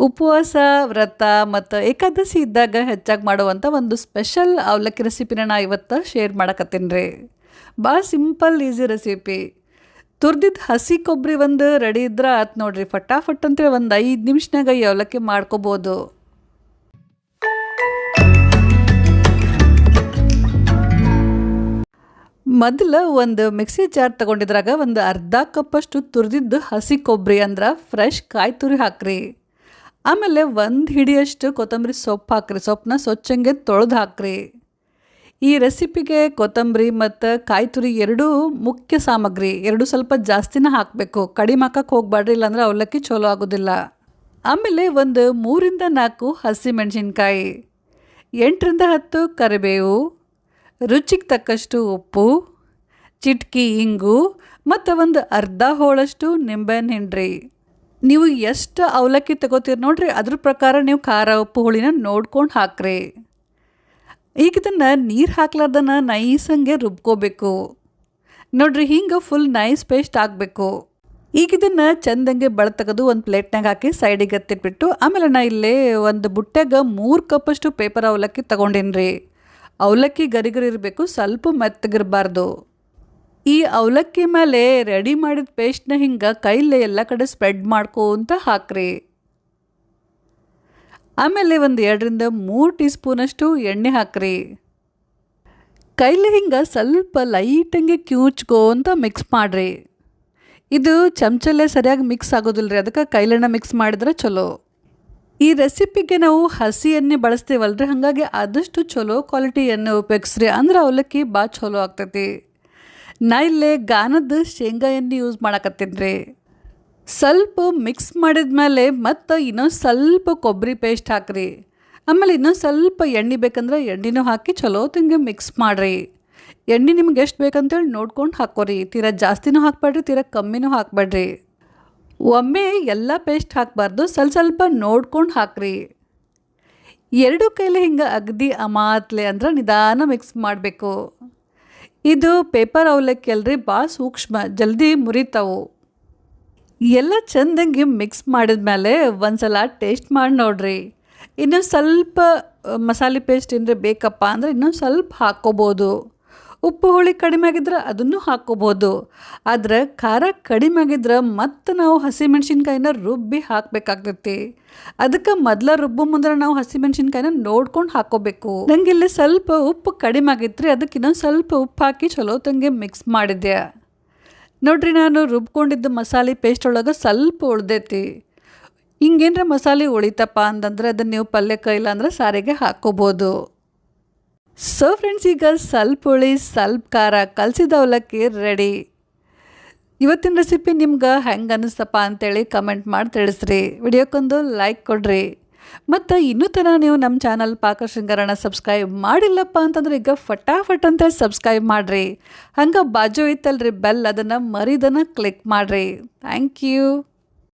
ಉಪವಾಸ, ವ್ರತ ಮತ್ತು ಏಕಾದಶಿ ಇದ್ದಾಗ ಹೆಚ್ಚಾಗಿ ಮಾಡುವಂಥ ಒಂದು ಸ್ಪೆಷಲ್ ಅವಲಕ್ಕಿ ರೆಸಿಪಿನ ನಾ ಇವತ್ತು ಶೇರ್ ಮಾಡಕತ್ತೀನಿ ರೀ. ಭಾಳ ಸಿಂಪಲ್ ಈಸಿ ರೆಸಿಪಿ ತುರ್ದಿದ್ದು ಹಸಿ ಕೊಬ್ಬರಿ ಒಂದು ರೆಡಿ ಇದ್ರೆ ಆತು ನೋಡ್ರಿ, ಫಟಾಫಟ್ ಅಂತೇಳಿ ಒಂದು ಐದು ನಿಮಿಷನಾಗ ಈ ಅವಲಕ್ಕಿ ಮಾಡ್ಕೋಬೋದು. ಮೊದಲು ಒಂದು ಮಿಕ್ಸಿ ಜಾರ್ ತಗೊಂಡಿದ್ರಾಗ ಒಂದು ಅರ್ಧ ಕಪ್ಪಷ್ಟು ತುರಿದಿದ್ದು ಹಸಿ ಕೊಬ್ಬರಿ ಅಂದ್ರೆ ಫ್ರೆಶ್ ಕಾಯಿ ತುರಿ ಹಾಕ್ರಿ. ಆಮೇಲೆ ಒಂದು ಹಿಡಿಯಷ್ಟು ಕೊತ್ತಂಬರಿ ಸೊಪ್ಪು ಹಾಕ್ರಿ. ಸೊಪ್ಪನ್ನ ಸ್ವಚ್ಛಂಗೆ ತೊಳೆದು ಹಾಕ್ರಿ. ಈ ರೆಸಿಪಿಗೆ ಕೊತ್ತಂಬರಿ ಮತ್ತು ಕಾಯಿ ತುರಿ ಎರಡೂ ಮುಖ್ಯ ಸಾಮಗ್ರಿ. ಎರಡು ಸ್ವಲ್ಪ ಜಾಸ್ತಿನ ಹಾಕಬೇಕು. ಕಡಿಮೆ ಹಾಕಕ್ಕೆ ಹೋಗ್ಬಾಡ್ರಿ ಇಲ್ಲಾಂದ್ರೆ ಅವಲಕ್ಕಿ ಚಲೋ ಆಗೋದಿಲ್ಲ. ಆಮೇಲೆ ಒಂದು ಮೂರಿಂದ ನಾಲ್ಕು ಹಸಿಮೆಣಸಿನ್ಕಾಯಿ, ಎಂಟರಿಂದ ಹತ್ತು ಕರಿಬೇವು, ರುಚಿಗೆ ತಕ್ಕಷ್ಟು ಉಪ್ಪು, ಚಿಟ್ಕಿ, ಇಂಗು, ಮತ್ತು ಒಂದು ಅರ್ಧ ಹೋಳಷ್ಟು ನಿಂಬೆಹಣ್ಣು ಹಿಂಡ್ರಿ. ನೀವು ಎಷ್ಟು ಅವಲಕ್ಕಿ ತಗೋತೀರಿ ನೋಡ್ರಿ, ಅದ್ರ ಪ್ರಕಾರ ನೀವು ಖಾರ ಉಪ್ಪು ಹುಳಿನ ನೋಡ್ಕೊಂಡು ಹಾಕ್ರಿ. ಈಗ ಇದನ್ನು ನೀರು ಹಾಕ್ಲಾರ್ದನ ನೈಸಂಗೆ ರುಬ್ಕೋಬೇಕು. ನೋಡ್ರಿ, ಹಿಂಗೆ ಫುಲ್ ನೈಸ್ ಪೇಸ್ಟ್ ಆಗಬೇಕು. ಈಗ ಇದನ್ನು ಚಂದಂಗೆ ಬಳ ತೆಗೆದು ಒಂದು ಪ್ಲೇಟ್ನಾಗ ಹಾಕಿ ಸೈಡಿಗೆ ಎತ್ತಿಟ್ಬಿಟ್ಟು, ಆಮೇಲೆ ನಾ ಇಲ್ಲೇ ಒಂದು ಬುಟ್ಟ್ಯಾಗ ಮೂರು ಕಪ್ಪಷ್ಟು ಪೇಪರ್ ಅವಲಕ್ಕಿ ತೊಗೊಂಡೇನಿ ರೀ ಅವಲಕ್ಕಿ ಗರಿಗರಿ ಇರಬೇಕು, ಸ್ವಲ್ಪ ಮೆತ್ತಗಿರಬಾರ್ದು. ಈ ಅವಲಕ್ಕಿ ಮೇಲೆ ರೆಡಿ ಮಾಡಿದ ಪೇಸ್ಟ್ನ ಹಿಂಗೆ ಕೈಲೇ ಎಲ್ಲ ಕಡೆ ಸ್ಪ್ರೆಡ್ ಮಾಡ್ಕೊಂತ ಹಾಕ್ರಿ. ಆಮೇಲೆ ಒಂದು ಎರಡರಿಂದ ಮೂರು ಟೀ ಸ್ಪೂನಷ್ಟು ಎಣ್ಣೆ ಹಾಕ್ರಿ. ಕೈಲಿ ಹಿಂಗೆ ಸ್ವಲ್ಪ ಲೈಟಂಗೆ ಕ್ಯೂಚ್ಕೋಂತ ಮಿಕ್ಸ್ ಮಾಡಿರಿ. ಇದು ಚಮಚಲ್ಲೇ ಸರಿಯಾಗಿ ಮಿಕ್ಸ್ ಆಗೋದಿಲ್ಲ ರೀ ಅದಕ್ಕೆ ಕೈಲಣ್ಣ ಮಿಕ್ಸ್ ಮಾಡಿದ್ರೆ ಚಲೋ. ಈ ರೆಸಿಪಿಗೆ ನಾವು ಹಸಿ ಎಣ್ಣೆ ಬಳಸ್ತೀವಲ್ರಿ, ಹಾಗಾಗಿ ಆದಷ್ಟು ಚಲೋ ಕ್ವಾಲಿಟಿ ಎಣ್ಣೆ ಉಪಯೋಗಿಸ್ರಿ, ಅಂದ್ರೆ ಅವಲಕ್ಕಿ ಭಾಳ ಚಲೋ ಆಗ್ತೈತಿ. ನಾ ಇಲ್ಲೇ ಗಾನದ ಶೇಂಗಾ ಎಣ್ಣೆ ಯೂಸ್ ಮಾಡಕತ್ತೀನಿ ರೀ ಸ್ವಲ್ಪ ಮಿಕ್ಸ್ ಮಾಡಿದ ಮೇಲೆ ಮತ್ತು ಇನ್ನೊಂದು ಸ್ವಲ್ಪ ಕೊಬ್ಬರಿ ಪೇಸ್ಟ್ ಹಾಕ್ರಿ. ಆಮೇಲೆ ಇನ್ನೊಂದು ಸ್ವಲ್ಪ ಎಣ್ಣೆ ಬೇಕಂದ್ರೆ ಎಣ್ಣೆನೂ ಹಾಕಿ ಚಲೋ ತಿಂಗೆ ಮಿಕ್ಸ್ ಮಾಡಿರಿ. ಎಣ್ಣೆ ನಿಮ್ಗೆ ಎಷ್ಟು ಬೇಕಂತೇಳಿ ನೋಡ್ಕೊಂಡು ಹಾಕೋರಿ. ತೀರಾ ಜಾಸ್ತಿನೂ ಹಾಕ್ಬೇಡ್ರಿ, ತೀರಾ ಕಮ್ಮಿನೂ ಹಾಕ್ಬೇಡ್ರಿ. ಒಮ್ಮೆ ಎಲ್ಲ ಪೇಸ್ಟ್ ಹಾಕಬಾರ್ದು, ಸ್ವಲ್ಪ ಸ್ವಲ್ಪ ನೋಡ್ಕೊಂಡು ಹಾಕ್ರಿ. ಎರಡು ಕೈಲಿ ಹಿಂಗೆ ಅಗದಿ ಅಮಾತ್ಲೆ ಅಂದ್ರೆ ನಿಧಾನ ಮಿಕ್ಸ್ ಮಾಡಬೇಕು. ಇದು ಪೇಪರ್ ಅವಲಕ್ಕಿ ಅಲ್ರಿ ಭಾಳ ಸೂಕ್ಷ್ಮ, ಜಲ್ದಿ ಮುರಿತಾವು. ಎಲ್ಲ ಚಂದಂಗೆ ಮಿಕ್ಸ್ ಮಾಡಿದ್ಮೇಲೆ ಒಂದ್ಸಲ ಟೇಸ್ಟ್ ಮಾಡಿ ನೋಡ್ರಿ. ಇನ್ನೂ ಸ್ವಲ್ಪ ಮಸಾಲೆ ಪೇಸ್ಟ್ ಏನಾರ ಬೇಕಪ್ಪ ಅಂದರೆ ಇನ್ನೂ ಸ್ವಲ್ಪ ಹಾಕ್ಕೋಬೋದು. ಉಪ್ಪು ಹುಳಿ ಕಡಿಮೆ ಆಗಿದ್ರೆ ಅದನ್ನು ಹಾಕ್ಕೋಬೋದು ಆದರೆ ಖಾರ ಕಡಿಮೆ ಆಗಿದ್ರೆ ಮತ್ತೆ ನಾವು ಹಸಿಮೆಣ್ಸಿನ್ಕಾಯಿನ ರುಬ್ಬಿ ಹಾಕಬೇಕಾಗ್ತೈತಿ. ಅದಕ್ಕೆ ಮೊದಲ ರುಬ್ಬು ಮುಂದ್ರೆ ನಾವು ಹಸಿಮೆಣ್ಸಿನ್ಕಾಯಿನ ನೋಡ್ಕೊಂಡು ಹಾಕೋಬೇಕು. ನಂಗೆ ಇಲ್ಲಿ ಸ್ವಲ್ಪ ಉಪ್ಪು ಕಡಿಮೆ ಆಗಿತ್ತು ರೀ ಅದಕ್ಕೆ ಇನ್ನೊಂದು ಸ್ವಲ್ಪ ಉಪ್ಪು ಹಾಕಿ ಚಲೋ ತಂಗೆ ಮಿಕ್ಸ್ ಮಾಡಿದ್ದೆ ನೋಡ್ರಿ, ನಾನು ರುಬ್ಕೊಂಡಿದ್ದ ಮಸಾಲೆ ಪೇಸ್ಟ್ ಒಳಗೆ ಸ್ವಲ್ಪ ಉಳ್ದೈತಿ. ಹಿಂಗೇನ್ರ ಮಸಾಲೆ ಉಳಿತಪ್ಪ ಅಂತಂದ್ರೆ ಅದನ್ನ ನೀವು ಪಲ್ಯಕ್ಕೆ ಇಲ್ಲ ಅಂದ್ರೆ ಸಾರಿಗೆ ಹಾಕ್ಕೋಬೋದು ಸೊ ಫ್ರೆಂಡ್ಸ್ ಈಗ ಸ್ವಲ್ಪ ಹುಳಿ, ಸ್ವಲ್ಪ ಖಾರ ಕಲಸಿದ ಅವಲಕ್ಕಿ ರೆಡಿ ಇವತ್ತಿನ ರೆಸಿಪಿ ನಿಮ್ಗೆ ಹೆಂಗೆ ಅನ್ನಿಸ್ತಪ್ಪ ಅಂತೇಳಿ ಕಮೆಂಟ್ ಮಾಡಿ ತಿಳಿಸ್ರಿ. ವಿಡಿಯೋಕ್ಕೊಂದು ಲೈಕ್ ಕೊಡ್ರಿ. ಮತ್ತು ಇನ್ನೂ ಥರ ನೀವು ನಮ್ಮ ಚಾನಲ್ ಪಾಕ ಶೃಂಗಾರಣ ಸಬ್ಸ್ಕ್ರೈಬ್ ಮಾಡಿಲ್ಲಪ್ಪ ಅಂತಂದ್ರೆ ಈಗ ಫಟಾಫಟ್ ಅಂತ ಸಬ್ಸ್ಕ್ರೈಬ್ ಮಾಡಿರಿ. ಹಂಗೆ ಬಾಜು ಐತಲ್ರಿ ಬೆಲ್ ಅದನ್ನು ಮರಿದನ್ನು ಕ್ಲಿಕ್ ಮಾಡಿರಿ. Thank you